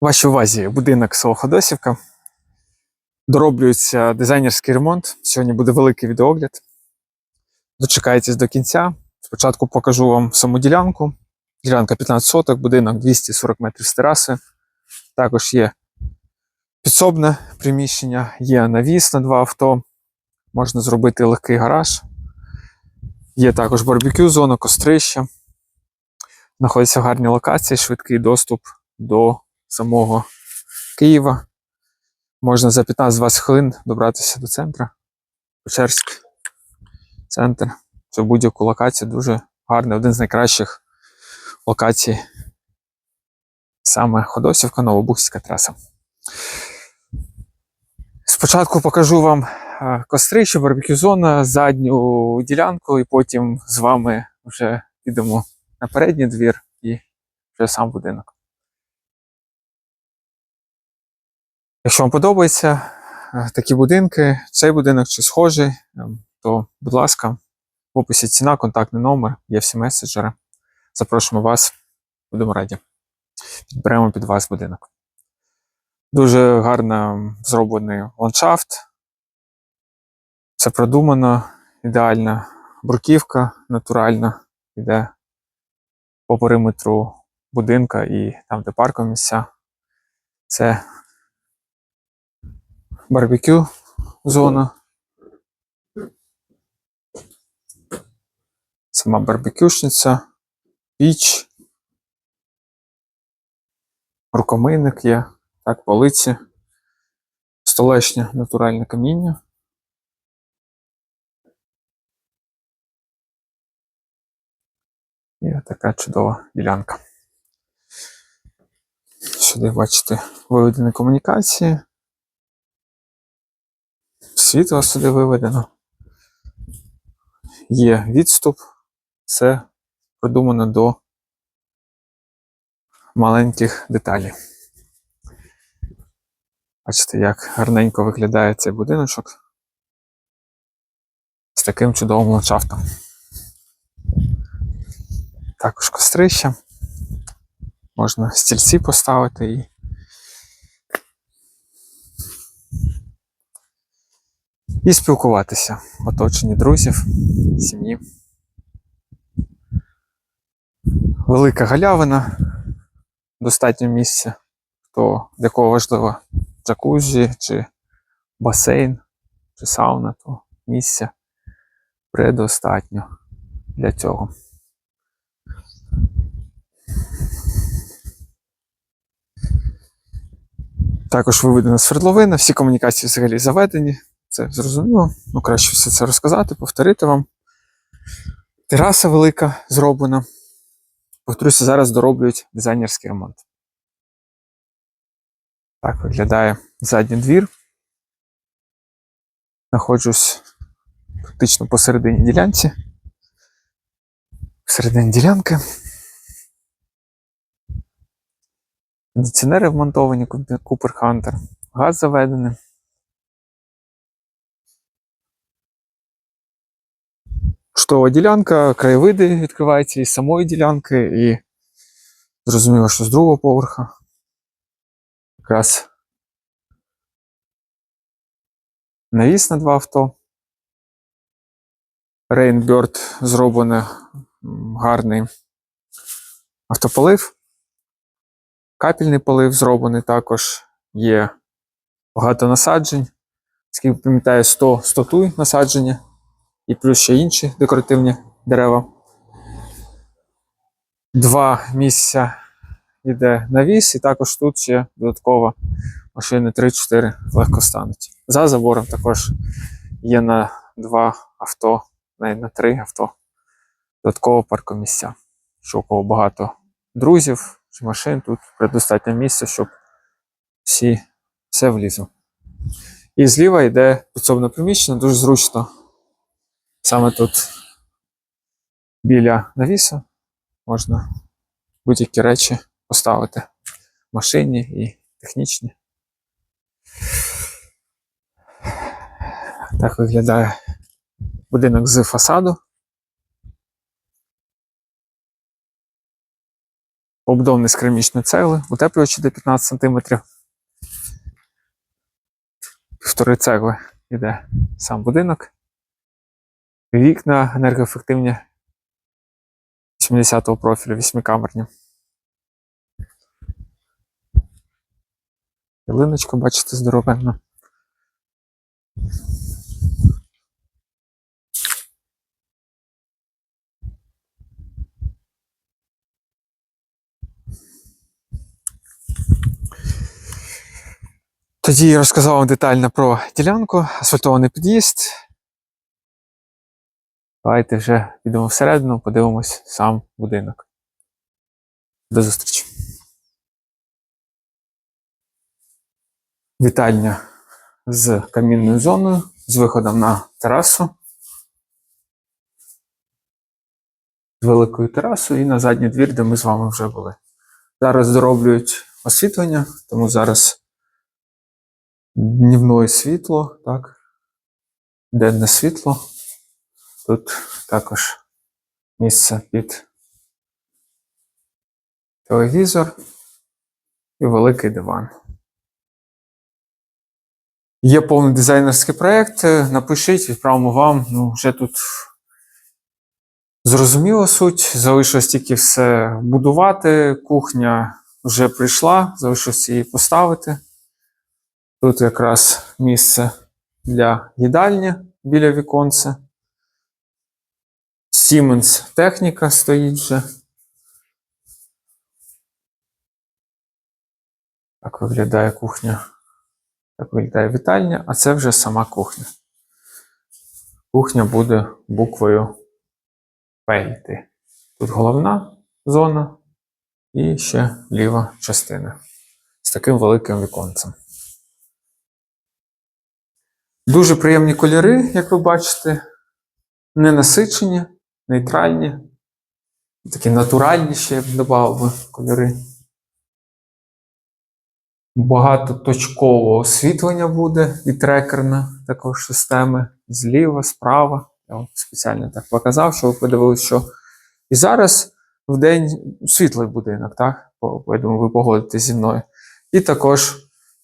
Вашій увазі будинок село Ходосівка. Дороблюється дизайнерський ремонт. Сьогодні буде великий відеогляд. Дочекайтесь до кінця. Спочатку покажу вам саму ділянку. Ділянка 15 соток, будинок 240 метрів з тераси. Також є підсобне приміщення, є навіс на два авто. Можна зробити легкий гараж. Є також барбекю, зона, кострище. В гарній локації, швидкий доступ до самого Києва. Можна за 15-20 хвилин добратися до центру. Печерськ, центр. Це будь-яку локацію дуже гарний, один з найкращих локацій. Саме Ходосівка, Новобухівська траса. Спочатку покажу вам е, кострище, барбекю зона, задню ділянку, і потім з вами вже підемо на передній двір і вже сам будинок. Якщо вам подобаються е, такі будинки, цей будинок чи схожий, е, то, будь ласка, в описі ціна, контактний номер, є всі меседжери. Запрошуємо вас, будемо раді. Підберемо під вас будинок. Дуже гарно зроблений ландшафт. Все продумано, ідеальна бруківка натуральна, іде по периметру будинка і там, де паркові місця. Це барбекю зона. Сама барбекюшниця, піч, рукомийник є, так, полиці, столешня натуральне каміння. І така чудова ділянка. Сюди бачите виведені комунікації. Світло сюди виведено. Є відступ. Все продумано до маленьких деталей. Бачите, як гарненько виглядає цей будиночок з таким чудовим ландшафтом. Також кострище. Можна стільці поставити і і спілкуватися в оточенні друзів, сім'ї. Велика галявина, достатньо місця, хто для кого важливо джакузі, чи басейн, чи сауна, то місця предостатньо для цього. Також виведена свердловина, всі комунікації взагалі заведені. Це зрозуміло. Ну, краще все це розказати, повторити вам. Тераса велика зроблена. Повторюся, зараз дороблюють дизайнерський ремонт. Так виглядає задній двір. Знаходжусь практично посередині ділянці. Посередині ділянки. Кондиціонери вмонтовані, Cooper Hunter. Газ заведений. Чудова ділянка, краєвиди відкриваються із самої ділянки, і зрозуміло, що з другого поверха. Якраз навіс на два авто. Rainbird зроблений гарний автополив. Капельний полив зроблений також. Є багато насаджень. Скільки пам'ятаю, 100 статуй насадження і плюс ще інші декоративні дерева. Два місця йде навіс, і також тут ще додатково машини 3-4 легко стануть. За забором також є на два авто, навіть на три авто додатково паркомісця. Що у кого багато друзів чи машин, тут предостатньо місця, щоб всі все влізло. І зліва йде підсобне приміщення, дуже зручно. Саме тут біля навісу можна будь-які речі поставити машині і технічні. Так виглядає будинок з фасаду. Побудований з керамічної цегли, утеплювачі до 15 см. Півтори цегли йде сам будинок. Вікна енергоефективні 70-го профілю, вісьмикамерні. Ялиночка, бачите, здоровенна. Тоді я розказав вам детально про ділянку, асфальтований під'їзд. Давайте вже підемо всередину, подивимось сам будинок. До зустрічі. Вітальня з камінною зоною, з виходом на терасу. З великою терасою і на задній двір, де ми з вами вже були. Зараз дороблюють освітлення, тому зараз днівне світло, так? Денне світло. Тут також місце під телевізор і великий диван. Є повний дизайнерський проєкт. Напишіть, відправимо вам. Ну, вже тут зрозуміла суть. Залишилось тільки все будувати. Кухня вже прийшла, залишилось її поставити. Тут якраз місце для їдальні біля віконця. Siemens техніка стоїть вже. Так виглядає кухня. Так виглядає вітальня, а це вже сама кухня. Кухня буде буквою П. Тут головна зона і ще ліва частина з таким великим віконцем. Дуже приємні кольори, як ви бачите, ненасичені, нейтральні, такі натуральні ще я б додав би кольори. Багато точкового освітлення буде і трекерна також системи зліва, справа. Я вам спеціально так показав, щоб ви подивилися, що і зараз в день світлий будинок, так? Я ви погодитесь зі мною. І також,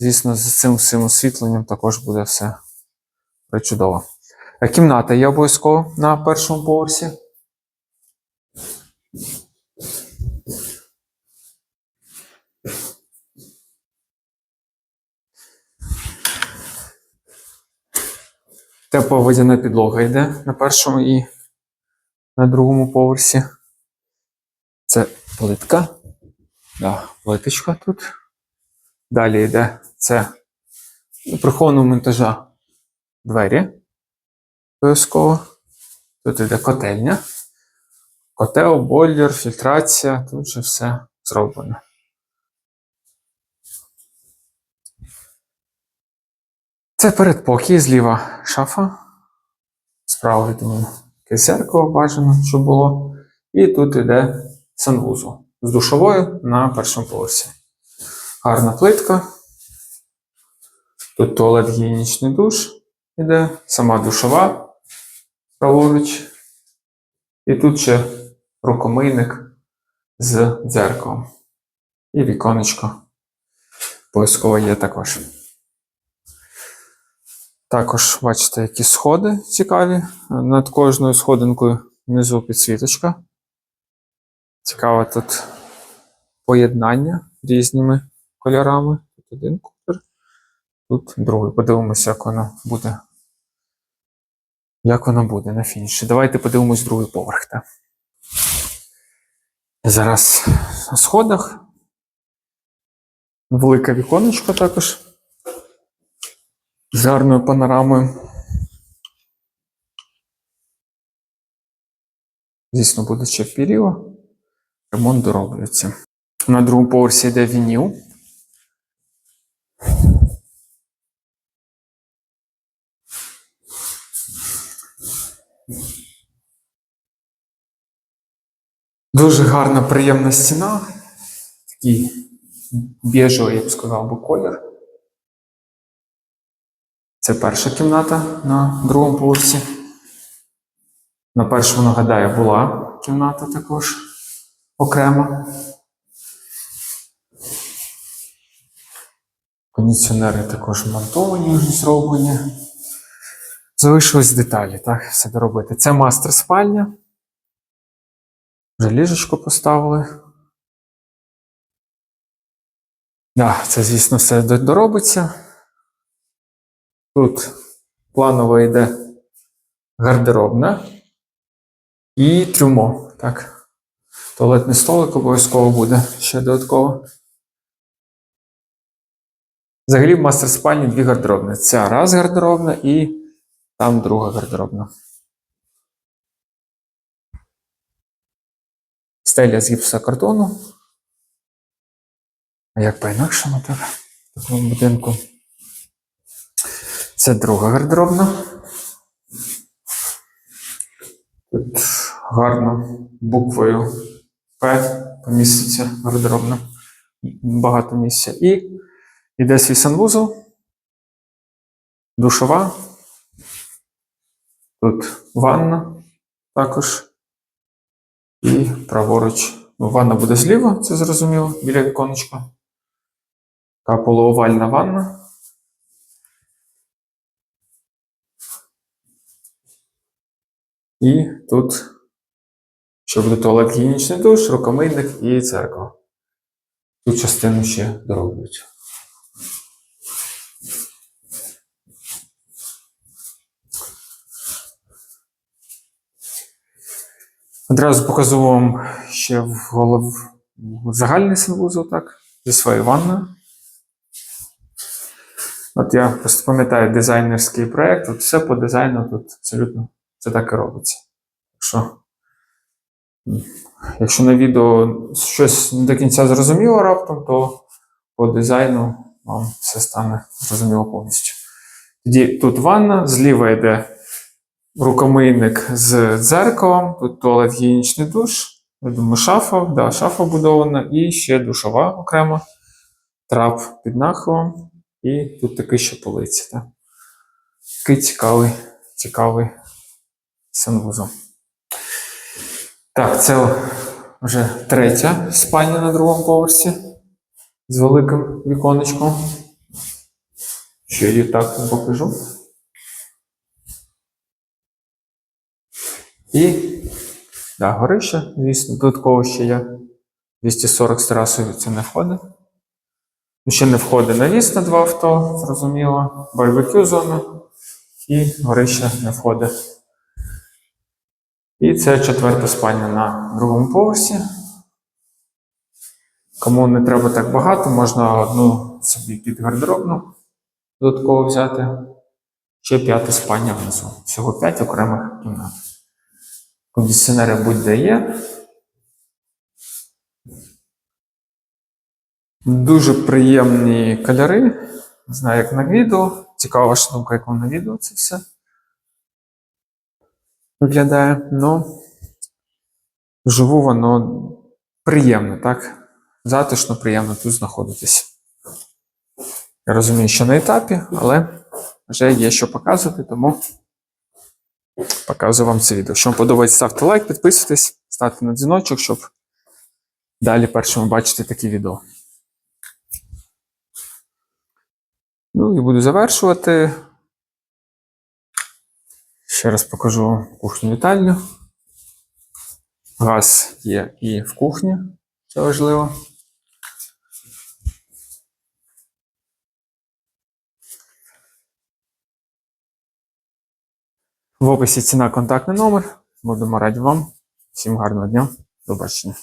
звісно, з цим всім освітленням також буде все причудово. Е, Кімната є обов'язково на першому поверсі. Тепла водяна підлога йде на першому і на другому поверсі. Це плитка. Да, плиточка тут. Далі йде це прихованого монтажа двері. Обов'язково. Тут йде котельня. Котел, бойлер, фільтрація. Тут же все зроблено. Це передпокій, зліва шафа. Справа від мене зеркало бажано, щоб було. І тут йде санвузол з душовою на першому поверсі. Гарна плитка. Тут туалет гігієнічний душ іде, сама душова праворуч. І тут ще рукомийник з дзеркалом. І віконечко обов'язково є також. Також бачите, які сходи цікаві. Над кожною сходинкою внизу підсвіточка. Цікаве тут поєднання різними кольорами. Тут один колір, тут другий. Подивимося, як воно буде. Як воно буде на фініші. Давайте подивимось другий поверх. Так? Зараз на сходах. Велике віконечко також з гарною панорамою. Звісно, буде ще період. Ремонт дороблюється. На другому поверсі йде вініл. Дуже гарна приємна стіна. Такий біжовий, я б сказав, би колір. Це перша кімната на другому поверсі. На першому, нагадаю, була кімната також окремо. Кондиціонери також монтовані, вже зроблені. Залишились деталі, так, все доробити. Це мастер спальня. Вже ліжечко поставили. Да, це, звісно, все доробиться. Тут планово йде гардеробна і трюмо. Так. Туалетний столик обов'язково буде ще додатково. Взагалі в мастер спальні дві гардеробні. Ця раз гардеробна і там друга гардеробна. Стеля з гіпсокартону. Як по-інакшому так? В такому будинку. Це друга гардеробна. Тут гарно буквою П поміститься гардеробна. Багато місця. І йде свій санвузол, душова. Тут ванна також. І праворуч. Ну, ванна буде зліва, це зрозуміло, біля віконечка. Така полуовальна ванна. І тут ще буде туалет гігієнічний душ, рукомийник і церква. Цю частину ще дороблять. Одразу покажу вам ще в голов загальний санвузол, так, зі своєю ванною. От я просто пам'ятаю дизайнерський проєкт, от все по дизайну тут абсолютно це так і робиться. Так Що, якщо на відео щось не до кінця зрозуміло раптом, то по дизайну вам все стане зрозуміло повністю. Тоді тут ванна, зліва йде рукомийник з дзеркалом, тут туалет гігієнічний душ. Я думаю, шафа, да, шафа будована, і ще душова окремо, трап під нахилом, і тут такий ще полиці. Так. Такий цікавий, цікавий санвузол. Так, це вже третя спальня на другому поверсі з великим віконечком. Ще її так покажу. І да, горище, звісно, додатково ще є 240 з терасою, це не входить. Ну, Ще не входить навіс на два авто, зрозуміло, барбекю зона і горище не входить. І це четверта спальня на другому поверсі. Кому не треба так багато, можна одну собі під гардеробну додатково взяти. Ще п'ята спальня внизу. Всього п'ять окремих кімнат. Кондиціонери будь-де є. Дуже приємні кольори. Не знаю, як на відео. Цікава ваша думка, як вам на відео це все виглядає. Ну, вживу воно приємно, так? Затишно, приємно тут знаходитись. Я розумію, що на етапі, але вже є що показувати, тому показую вам це відео. Якщо вам подобається, ставте лайк, підписуйтесь, ставте на дзвіночок, щоб далі першими бачити такі відео. Ну і буду завершувати. Ще раз покажу кухню вітальню. Газ є і в кухні, це важливо. В описі ціна контактний номер. Будемо раді вам. Всім гарного дня. До бачення.